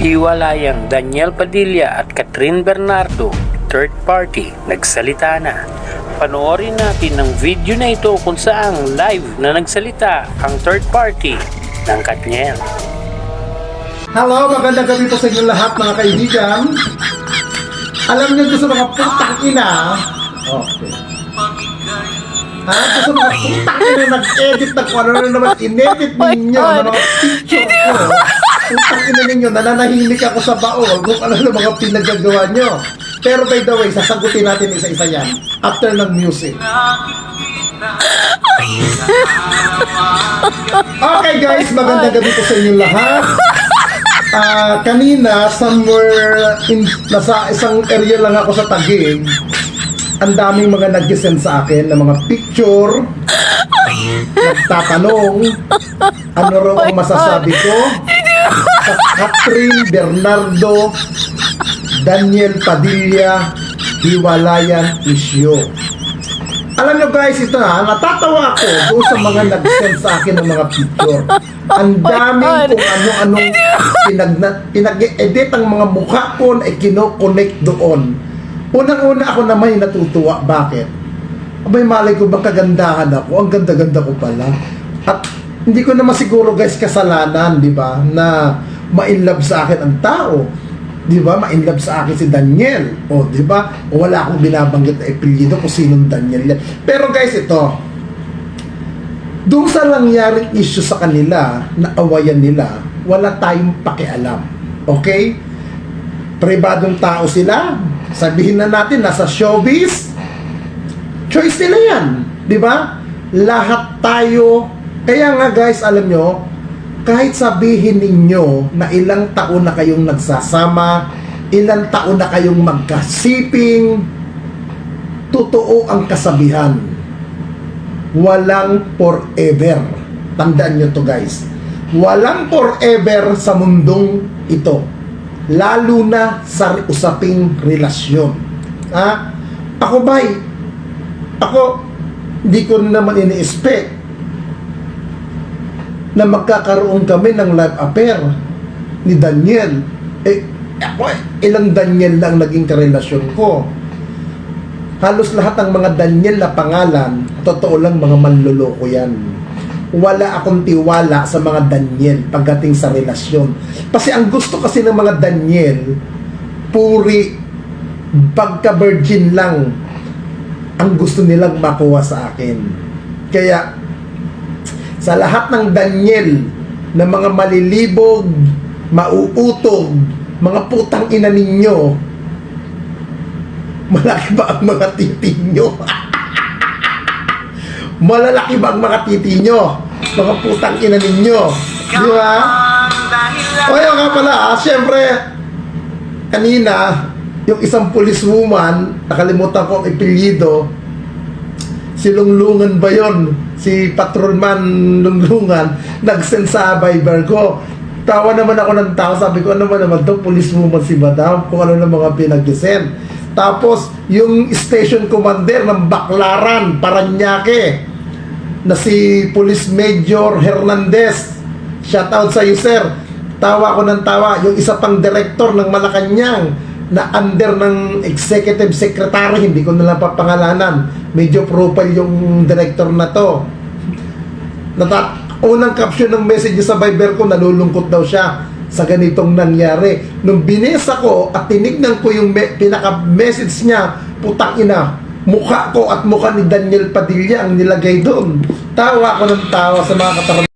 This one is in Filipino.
Hiwalayang Daniel Padilla at Catherine Bernardo, third party, nagsalita na. Panoorin natin ang video na ito kung saang live na nagsalita ang third party ng Katniel. Hello, magandang gabi po sa inyo lahat mga kaibigan. Alam niyo sa mga putang ina, okay. Ha? Doon sa mga putang ina nag-edit na kung ano na naman inedit ninyo na mga picture ko. Putang ina ninyo, nananahimik ako sa baol kung ano na mga pinagagawa nyo. Pero by the way, sasagutin natin isa-isa yan after ng music. Okay guys, magandang gabi po sa inyo lahat. Ah, kanina, somewhere in, nasa isang area lang ako sa Taguig, ang daming mga nag-send sa akin ng mga picture, nagtatanong, ano raw ang masasabi ko Catherine Bernardo Daniel Padilla Hiwalayan issue. Alam nyo guys, ito ha, natatawa ako doon sa mga nag-send sa akin ng mga picture. Ang daming kung ano-anong pinag pinag-edit ang mga mukha ko na kino-connect doon. Unang-una ako naman yung natutuwa. Bakit? Abay, malay ko bang kagandahan ako? Ang ganda-ganda ko pala. At hindi ko naman siguro guys kasalanan, di ba? Na ma-inlove sa akin ang tao. Di ba? Ma-inlove sa akin si Daniel. O, di ba? Wala akong binabanggit na epelyido kung sinong Daniel. Pero guys, ito. Doon sa nangyaring issue sa kanila, na awayan nila, wala tayong pakialam. Okay? Pribadong tao sila. Sabihin na natin, nasa showbiz. Choice nila yan. Di ba? Lahat tayo. Kaya nga guys, alam nyo, kahit sabihin ninyo na ilang taon na kayong nagsasama, ilang taon na kayong magkasiping, totoo ang kasabihan. Walang forever. Tandaan nyo to guys. Walang forever sa mundong ito. Lalo na sa usaping relasyon. Ha? Ako ba'y, ako, hindi ko naman ini-expect na magkakaroon kami ng live affair ni Daniel. Eh, ako, eh, ilang Daniel lang naging karelasyon ko. Halos lahat ng mga Daniel na pangalan, totoo lang mga manloloko yan. Wala akong tiwala sa mga Daniel pagdating sa relasyon. Kasi ang gusto kasi ng mga Daniel, puri, pagka-virgin lang ang gusto nilang makuha sa akin. Kaya, sa lahat ng Daniel na mga malilibog, mauutog, mga putang ina ninyo, malaki ba ang mga titi nyo? Malalaki ba ang mga titi nyo? Mga putang ina ninyo. Di ba? O yun nga pala, ah, syempre, kanina, yung isang policewoman, nakalimutan ko ang ipilyido, si Lunglungan ba yun? Si Patrolman Lunglungan, nag-send sa Viber ko. Tawa naman ako ng tao, sabi ko, ano ba naman to, policewoman si Madam, kung ano na mga pinag-send. Tapos, yung station commander ng Baklaran, Paranaque, na si Police Major Hernandez. Shout out sa iyo, sir. Tawa ko ng tawa. Yung isa pang director ng Malacanang na under ng executive secretary, hindi ko na lang papangalanan. Medyo profile yung director na to. Nata unang caption ng message niya sa Viber ko, nalulungkot daw siya sa ganitong nangyari. Nung binesa ko at tinignan ko yung me- pinaka-message niya, putang ina, mukha ko at mukha ni Daniel Padilla ang nilagay doon. Tawa ko ng tawa sa mga katarungan